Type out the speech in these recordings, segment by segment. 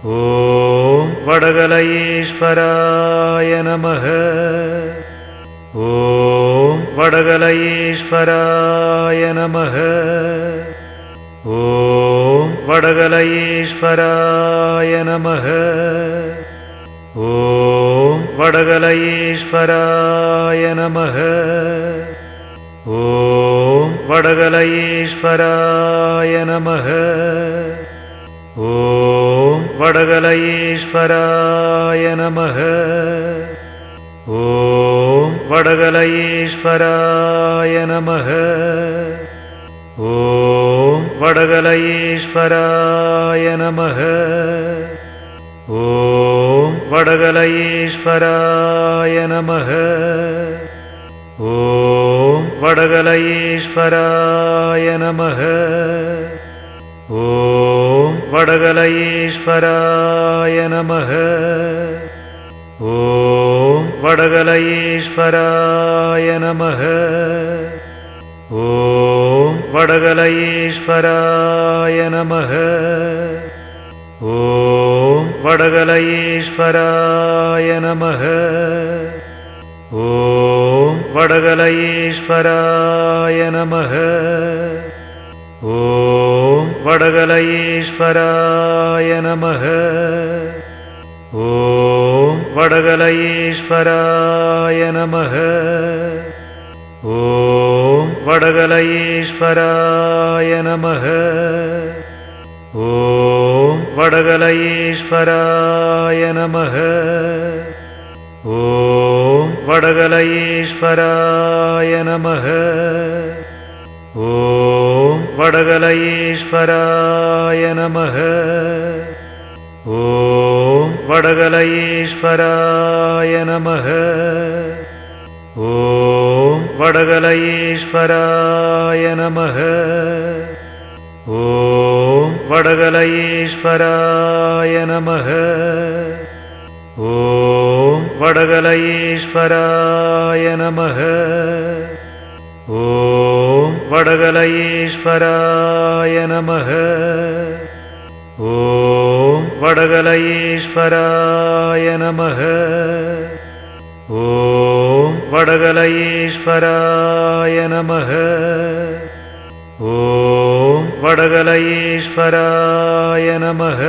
ॐ वडगलयीश्वराय नमः। ॐ वडगलयीश्वराय नमः। ॐ वडगलयीश्वराय नमः। ॐ वडगलयीश्वराय नमः। ॐ वडगलयीश्वराय नमः ॐ वडगलयीश्वराय नमः। ॐ वडगलयीश्वराय नमः। ॐ वडगलयीश्वराय नमः। ॐ वडगलयीश्वराय नमः। ॐ वडगलयीश्वराय नमः। ॐ वडगलयीश्वराय नमः। ॐ वडगलयीश्वराय नमः। ॐ वडगलयीश्वराय नमः। ॐ वडगलयीश्वराय नमः। ॐ वडगलयीश्वराय नमः। ॐ वडगलयीश्वराय नमः। ॐ वडगलयीश्वराय नमः। ॐ वडगलयीश्वराय नमः। ॐ वडगलयीश्वराय नमः। ॐ वडगलयीश्वराय नमः। ॐ वडगलयीश्वराय नमः। ॐ वडगलयीश्वराय नमः। ॐ वडगलयीश्वराय नमः। ॐ वडगलयीश्वराय नमः। ॐ वडगलयीश्वराय नमः ॐ वडगलयीश्वराय नमः। ॐ वडगलयीश्वराय नमः। ॐ वडगलयीश्वराय नमः। ॐ वडगलयीश्वराय नमः।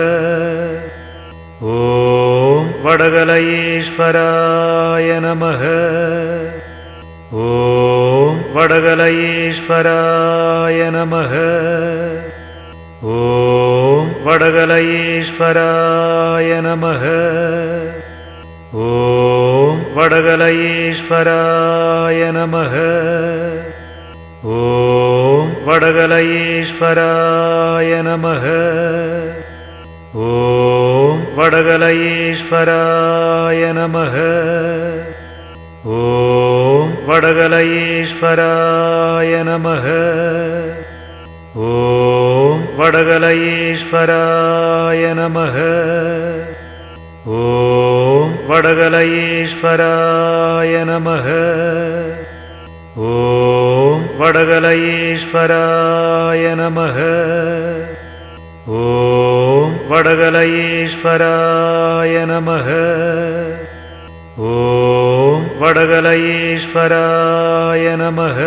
ॐ वडगलयीश्वराय वडगलयीश्वराय नमः। ॐ वडगलयीश्वराय नमः। ॐ वडगलयीश्वराय नमः। ॐ वडगलयीश्वराय नमः। ॐ वडगलयीश्वराय नमः। ॐ वडगलयीश्वराय नमः। ॐ वडगलयीश्वराय नमः। ॐ वडगलयीश्वराय नमः। ॐ वडगलयीश्वराय नमः। ॐ वडगलयीश्वराय वडगलयीश्वराय नमः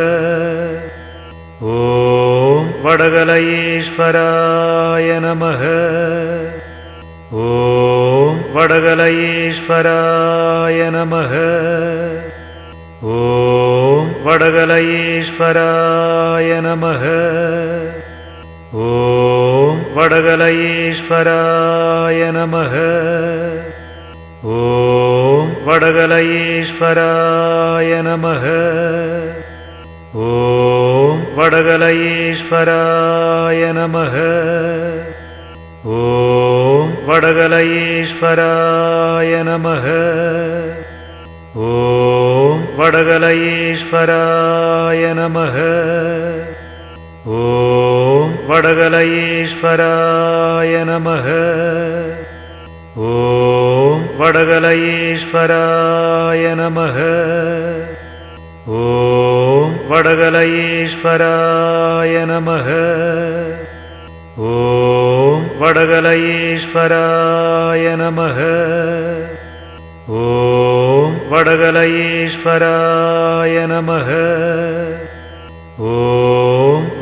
ॐ वडगलयीश्वराय नमः ॐ वडगलयीश्वराय नमः ॐ वडगलयीश्वराय नमः ॐ वडगलयीश्वराय नमः वडगलयीश्वराय नमः। ॐ वडगलयीश्वराय नमः। ॐ वडगलयीश्वराय नमः। ॐ वडगलयीश्वराय नमः। ॐ वडगलयीश्वराय नमः ॐ वडगलयेश्वराय नमः। ॐ वडगलयेश्वराय नमः। ॐ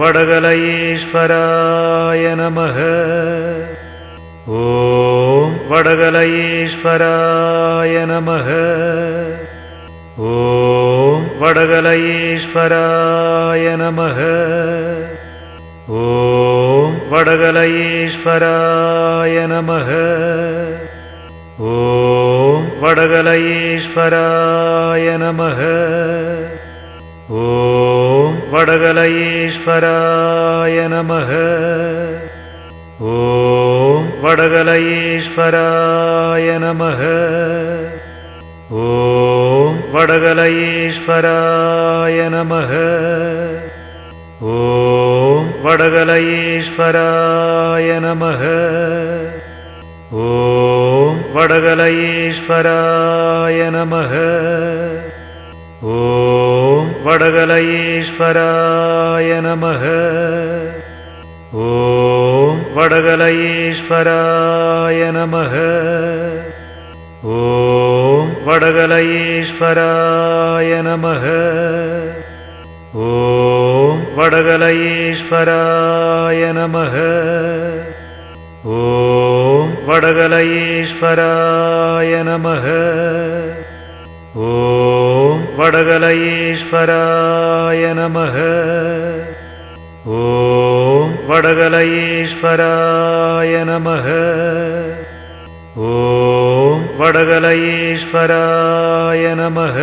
वडगलयेश्वराय नमः। ॐ वडगलईश्वरा ईश्वराय नमः। ॐ वडगलईश्वराय नमः। ॐ वडगलईश्वराय नमः। ॐ वडगलईश्वराय नमः। ॐ वडगलईश्वराय नमः। ॐ वडगलईश्वरा य नमः। ॐ वडगलईश्वराय नमः। ॐ वडगलईश्वराय नमः। ॐ वडगलईश्वराय नमः। ॐ वडगलईश्वराय नमः। वडगलईश्वराय नमः। ॐ वडगलईश्वराय नमः। ॐ वडगलईश्वराय नमः। ॐ वडगलईश्वराय नमः। ॐ वडगलईश्वराय नमः।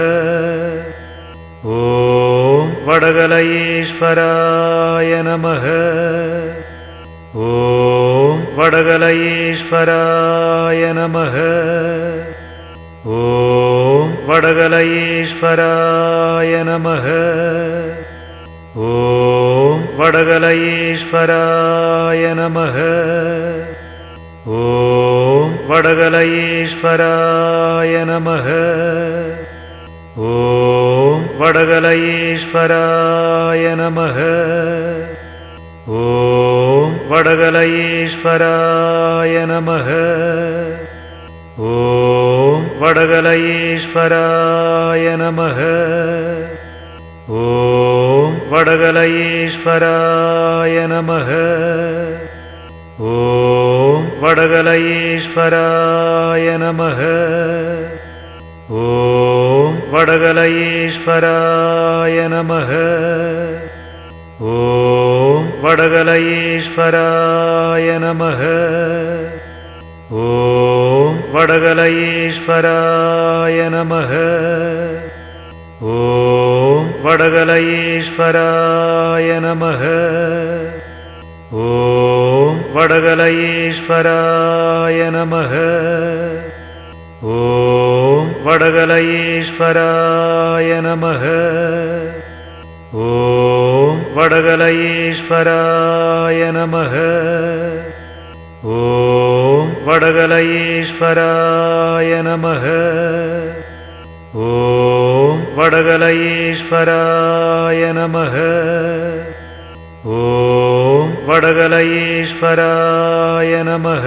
ॐ वडगलईश्वरा वडगलयेश्वराय नमः। ॐ वडगलयेश्वराय नमः। ॐ वडगलयेश्वराय नमः। ॐ वडगलयेश्वराय नमः। ॐ वडगलईश्वरा ॐ वडगलयेश्वराय नमः। ॐ वडगलयेश्वराय नमः। ॐ वडगलयेश्वराय नमः। ॐ वडगलयेश्वराय नमः। ॐ वडगलयेश्वराय नमः। ॐ वडगलयेश्वराय नमः। ॐ वडगलयेश्वराय नमः। ॐ वडगलयेश्वराय नमः। ॐ वडगलयेश्वराय नमः। ॐ वडगलयेश्वराय नमः। ॐ वडगलयेश्वराय नमः।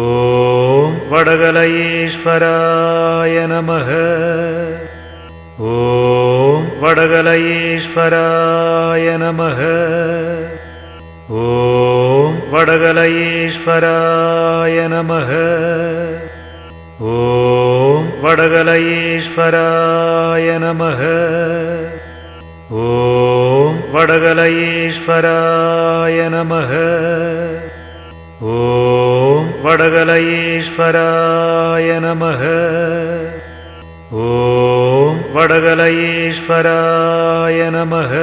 ॐ वडगलयेश्वराय नमः। ॐ वडगलयेश्वराय नमः। ॐ वडगलयेश्वराय नमः। ॐ वडगलयेश्वराय नमः। ॐ वडगलयेश्वराय नमः। ॐ वडगलयेश्वराय नमः। ॐ वडगलयेश्वराय नमः।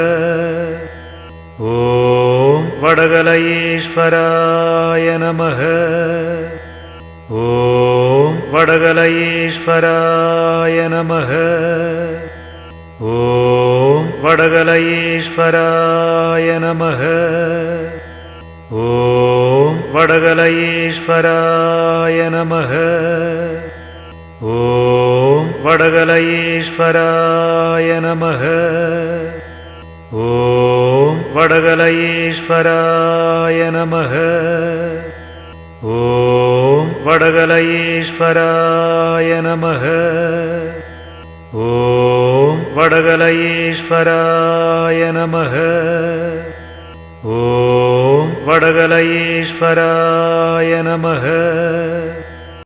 ॐ वडगलईश्वरा वडगलयेश्वराय नमः। ॐ वडगलयेश्वराय नमः। ॐ वडगलयेश्वराय नमः। ॐ वडगलयेश्वराय नमः। ॐ वडगलयेश्वराय नमः। ॐ वडगलयेश्वराय नमः। ॐ वडगलयेश्वराय नमः